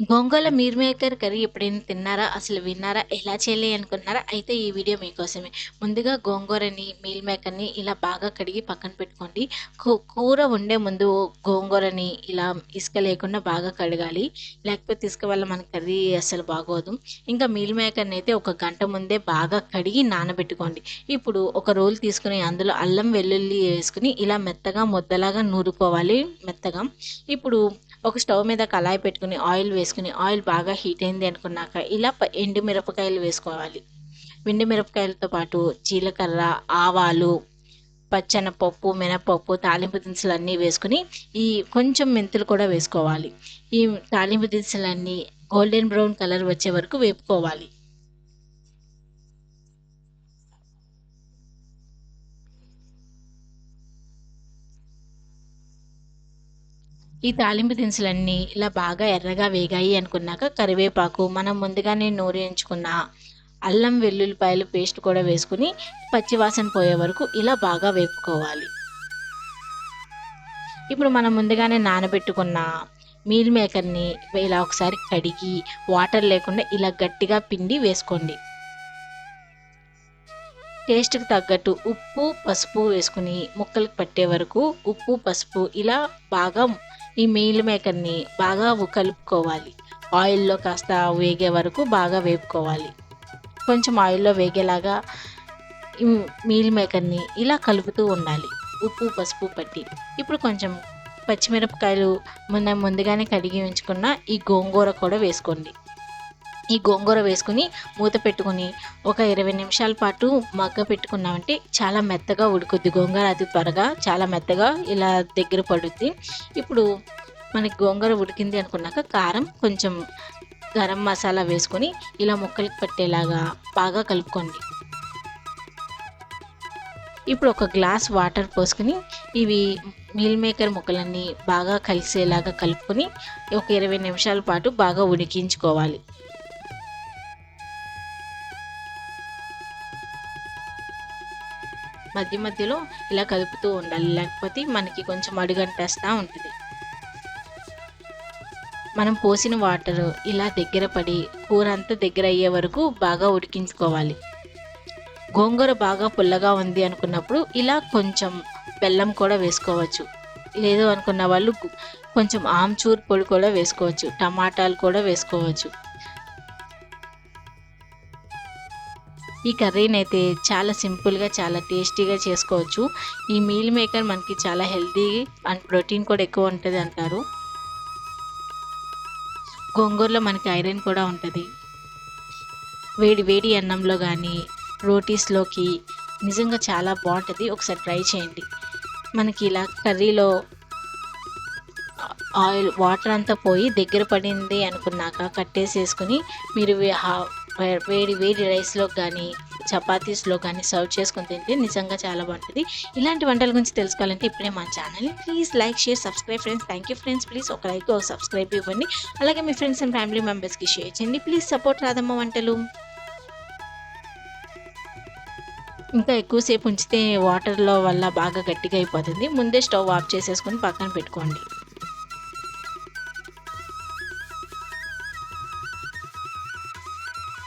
గోంగూర meal maker curry ఎప్పుడైనా తిన్నారా? అసలు విన్నారా? ఎలా చేయాలి అనుకున్నారా? అయితే ఈ వీడియో మీకోసమే. ముందుగా గోంగూరని, మీల్ మేకర్‌ని ఇలా బాగా కడిగి పక్కన పెట్టుకోండి. కూర వండే ముందు గోంగూరని ఇలా ఇసుక లేకుండా బాగా కడగాలి. లేకపోతే ఇసుక వల్ల మన కర్రీ అసలు బాగోదు. ఇంకా మీల్ మేకర్‌ని అయితే ఒక గంట ముందే బాగా కడిగి నానబెట్టుకోండి. ఇప్పుడు ఒక రోల్ తీసుకుని అందులో అల్లం, వెల్లుల్లి వేసుకుని ఇలా మెత్తగా ముద్దలాగా నూరుకోవాలి మెత్తగా. ఇప్పుడు ఒక స్టవ్ మీద కళాయి పెట్టుకుని ఆయిల్ వేసుకుని ఆయిల్ బాగా హీట్ అయింది అనుకున్నాక ఇలా ఎండు మిరపకాయలు వేసుకోవాలి. ఎండు మిరపకాయలతో పాటు జీలకర్ర, ఆవాలు, పచ్చెనపప్పు, మినపప్పు, తాలింపు దినుసులు అన్నీ వేసుకొని ఈ కొంచెం మెంతులు కూడా వేసుకోవాలి. ఈ తాలింపు దినుసులన్నీ గోల్డెన్ బ్రౌన్ కలర్ వచ్చే వరకు వేపుకోవాలి. ఈ తాలింపు దినుసులన్నీ ఇలా బాగా ఎర్రగా వేగాయి అనుకున్నాక కరివేపాకు, మనం ముందుగానే నూరి ఎంచుకున్న అల్లం వెల్లుల్లిపాయలు పేస్ట్ కూడా వేసుకొని పచ్చివాసన పోయే వరకు ఇలా బాగా వేపుకోవాలి. ఇప్పుడు మనం ముందుగానే నానబెట్టుకున్న మీల్ మేకర్‌ని ఇలా ఒకసారి కడిగి వాటర్ లేకుండా ఇలా గట్టిగా పిండి వేసుకోండి. టేస్ట్‌కి తగ్గట్టు ఉప్పు, పసుపు వేసుకుని ముక్కలకు పట్టే వరకు ఉప్పు, పసుపు ఇలా బాగా ఈ మీల్ మేకర్‌ని బాగా కలుపుకోవాలి. ఆయిల్‌లో కాస్త వేగే వరకు బాగా వేపుకోవాలి. కొంచెం ఆయిల్‌లో వేగేలాగా ఈ మీల్ మేకర్‌ని ఇలా కలుపుతూ ఉండాలి. ఉప్పు, పసుపు పట్టి. ఇప్పుడు కొంచెం పచ్చిమిరపకాయలు మొన్న ముందుగానే కడిగి ఉంచుకున్న ఈ గోంగూర కూడా వేసుకోండి. ఈ గోంగూర వేసుకొని మూత పెట్టుకొని ఒక 20 నిమిషాల పాటు మగ్గ పెట్టుకున్నామంటే చాలా మెత్తగా ఉడుకుద్ది గోంగూర అతి త్వరగా చాలా మెత్తగా ఇలా దగ్గర పడుద్ది. ఇప్పుడు మనకి గోంగూర ఉడికింది అనుకున్నాక కారం, కొంచెం గరం మసాలా వేసుకొని ఇలా ముక్కలు పట్టేలాగా బాగా కలుపుకోండి. ఇప్పుడు ఒక గ్లాస్ వాటర్ పోసుకొని ఇవి మీల్ మేకర్ ముక్కలన్నీ బాగా కలిసేలాగా కలుపుకొని ఒక 20 నిమిషాల పాటు బాగా ఉడికించుకోవాలి. మధ్య మధ్యలో ఇలా కలుపుతూ ఉండాలి. లేకపోతే మనకి కొంచెం అడుగంటేస్తూ ఉంటుంది మనం పోసిన వాటర్ ఇలా దగ్గర పడి కూర అంతా దగ్గర అయ్యే వరకు బాగా ఉడికించుకోవాలి. గోంగూర బాగా పుల్లగా ఉంది అనుకున్నప్పుడు ఇలా కొంచెం బెల్లం కూడా వేసుకోవచ్చు. లేదు అనుకున్న వాళ్ళు కొంచెం ఆమ్చూర్ పొడి కూడా వేసుకోవచ్చు. టమాటాలు కూడా వేసుకోవచ్చు. ఈ కర్రీని అయితే చాలా సింపుల్‌గా చాలా టేస్టీగా చేసుకోవచ్చు. ఈ మీల్ మేకర్ మనకి చాలా హెల్తీ అండ్ ప్రోటీన్ కూడా ఎక్కువ ఉంటుంది అంటారు. గోంగూరలో మనకి ఐరన్ కూడా ఉంటుంది వేడి వేడి అన్నంలో కానీ రోటీస్‌లోకి నిజంగా చాలా బాగుంటుంది ఒకసారి ట్రై చేయండి. మనకి ఇలా కర్రీలో ఆయిల్ వాటర్ అంతా పోయి దగ్గర పడింది అనుకున్నాక కట్టేసేసుకుని మీరు వేడి వేడి రైస్లో కానీ చపాతీస్‌లో కానీ సర్వ్ చేసుకొని తింటే నిజంగా చాలా బాగుంటుంది ఇలాంటి వంటల గురించి తెలుసుకోవాలంటే ఇప్పుడే మా ఛానల్‌ని please like, share, subscribe friends. Thank you friends. Please ఒక లైక్, ఒక సబ్స్క్రైబ్ ఇవ్వండి. అలాగే మీ ఫ్రెండ్స్ అండ్ ఫ్యామిలీ మెంబర్స్‌కి షేర్ చేయండి. ప్లీజ్ సపోర్ట్ రాదమ్మ వంటలు. ఇంకా ఎక్కువసేపు ఉంచితే వాటర్‌లో వల్ల బాగా గట్టిగా అయిపోతుంది. ముందే స్టవ్ ఆఫ్ చేసేసుకొని పక్కన పెట్టుకోండి.